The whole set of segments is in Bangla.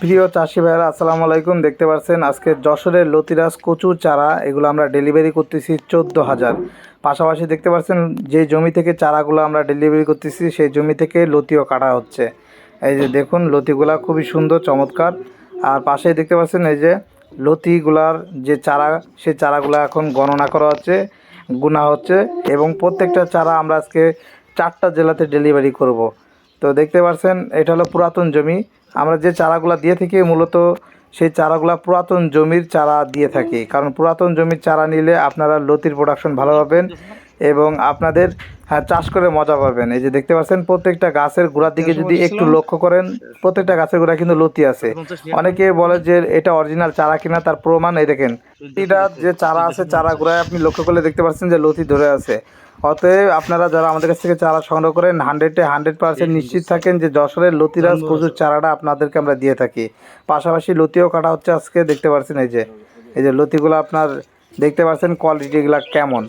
প্রিয় চাষি ভাইয়েরা, আসসালামু আলাইকুম। দেখতে পাচ্ছেন, আজকে যশোরের লতিরাজ কচুর চারা, এগুলো আমরা ডেলিভারি করতেছি চোদ্দ হাজার। পাশাপাশি দেখতে পাচ্ছেন, যে জমি থেকে চারাগুলো আমরা ডেলিভারি করতেছি, সেই জমি থেকে লতিও কাটা হচ্ছে। এই যে দেখুন, লতিগুলা খুবই সুন্দর, চমৎকার। আর পাশেই দেখতে পাচ্ছেন, এই যে লতিগুলার যে চারা, সেই চারাগুলো এখন গণনা করা হচ্ছে, গুণা হচ্ছে এবং প্রত্যেকটা চারা আমরা আজকে চারটা জেলাতে ডেলিভারি করব। তো দেখতে পাচ্ছেন এটা হলো পুরাতন জমি। আমরা যে চারাগুলা দিয়ে থাকি, মূলত সেই চারাগুলা পুরাতন জমির চারা দিয়ে থাকি। কারণ পুরাতন জমির চারা নিলে আপনারা লতির প্রোডাকশন ভালো পাবেন। এবং আপনাদের হ্যাঁ চাষ করে মজা পাবেন। এই যে দেখতে পাচ্ছেন প্রত্যেকটা গাছের গোড়ার দিকে যদি একটু লক্ষ্য করেন প্রত্যেকটা গাছের গোড়া কিন্তু লতি আছে। অনেকে বলে যে এটা অরিজিনাল চারা কিনা তার প্রমাণ এই দেখেন। এটা যে চারা আছে চারা গোড়ায় আপনি লক্ষ্য করলে দেখতে পাচ্ছেন যে লতি ধরে আছে। অতএব আপনারা যারা আমাদের কাছ থেকে চারা সংগ্রহ করেন হান্ড্রেডে হান্ড্রেড পার্সেন্ট নিশ্চিত থাকেন যে যশোরের লতিরাজ প্রচুর চারাটা আপনাদেরকে আমরা দিয়ে থাকি। পাশাপাশি লতিও কাটা হচ্ছে আজকে দেখতে পাচ্ছেন এই যে এই যে লতিগুলো আপনার দেখতে পাচ্ছেন কোয়ালিটিগুলো কেমন।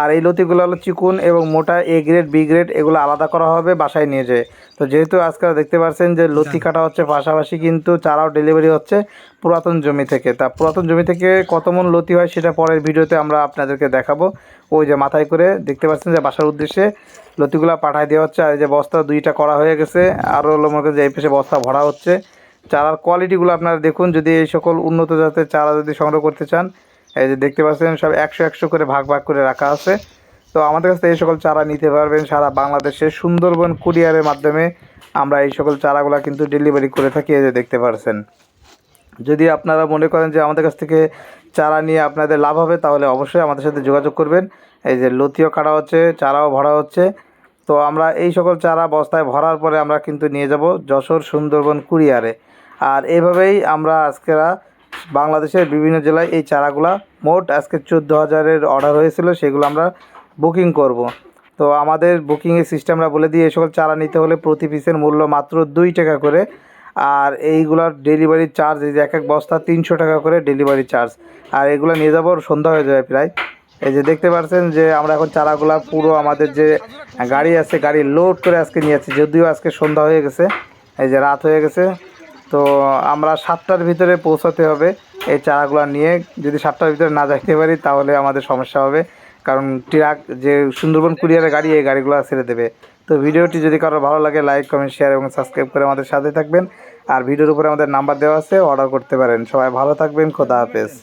আর এই লতিগুলো হলো চিকুন এবং মোটা এ গ্রেড বি গ্রেড এগুলো আলাদা করা হবে বাসায় নিয়ে যেয়ে। তো যেহেতু আজকাল দেখতে পাচ্ছেন যে লতি কাটা হচ্ছে, পাশাপাশি কিন্তু চারাও ডেলিভারি হচ্ছে পুরাতন জমি থেকে। তা পুরাতন জমি থেকে কত মন লতি হয় সেটা পরের ভিডিওতে আমরা আপনাদেরকে দেখাবো। ওই যে মাথায় করে দেখতে পাচ্ছেন যে বাসার উদ্দেশ্যে লতিগুলো পাঠায় দেওয়া হচ্ছে, আর এই যে বস্তা দুইটা করা হয়ে গেছে আরও হলো মনে যে এই পাশে বস্তা ভরা হচ্ছে। চারার কোয়ালিটিগুলো আপনারা দেখুন, যদি এই সকল উন্নত জাতের চারা যদি সংগ্রহ করতে চান এই যে দেখতে পাচ্ছেন, সব একশো একশো করে ভাগ ভাগ করে রাখা আছে। তো আমাদের কাছ থেকে এই সকল চারা নিতে পারবেন সারা বাংলাদেশে সুন্দরবন কুরিয়ারের মাধ্যমে। আমরা এই সকল চারাগুলো কিন্তু ডেলিভারি করে থাকি, এই যে দেখতে পাচ্ছেন যদি আপনারা মনে করেন যে আমাদের কাছ থেকে চারা নিয়ে আপনাদের লাভ হবে, তাহলে অবশ্যই আমাদের সাথে যোগাযোগ করবেন। এই যে লতিও কাটা হচ্ছে, চারাও ভরা হচ্ছে। তো আমরা এই সকল চারা বস্তায় ভরার পরে আমরা কিন্তু নিয়ে যাব যশোর সুন্দরবন কুরিয়ারে। আর এভাবেই আমরা আজকেরা বাংলাদেশের বিভিন্ন জেলায় এই চারাগুলা মোট আজকে চোদ্দ হাজারের অর্ডার হয়েছিল, সেগুলো আমরা বুকিং করব। তো আমাদের বুকিংয়ের সিস্টেমটা বলে দিয়ে এই সকল চারা নিতে হলে প্রতি পিসের মূল্য মাত্র দুই টাকা করে, আর এইগুলার ডেলিভারি চার্জ এই যে এক এক বস্তা তিনশো টাকা করে ডেলিভারি চার্জ আর এগুলো নিয়ে যাব, সন্ধ্যা হয়ে যাবে প্রায়। এই যে দেখতে পাচ্ছেন যে আমরা এখন চারাগুলা পুরো আমাদের যে গাড়ি আছে, গাড়ি লোড করে আজকে নিয়ে যাচ্ছি, যদিও আজকে সন্ধ্যা হয়ে গেছে, এই যে রাত হয়ে গেছে। তো আমরা সাতটার ভিতরে পৌঁছাতে হবে। এই চারাগুলো নিয়ে যদি সাতটার ভিতরে না যাইতে পারি, তাহলে আমাদের সমস্যা হবে। কারণ ট্রাক যে সুন্দরবন কুরিয়ারের গাড়ি, এই গাড়িগুলো ছেড়ে দেবে। তো ভিডিওটি যদি কারোর ভালো লাগে, লাইক, কমেন্ট, শেয়ার এবং সাবস্ক্রাইব করে আমাদের সাথে থাকবেন। আর ভিডিওর উপরে আমাদের নাম্বার দেওয়া আছে, অর্ডার করতে পারেন। সবাই ভালো থাকবেন, খোদা হাফেজ।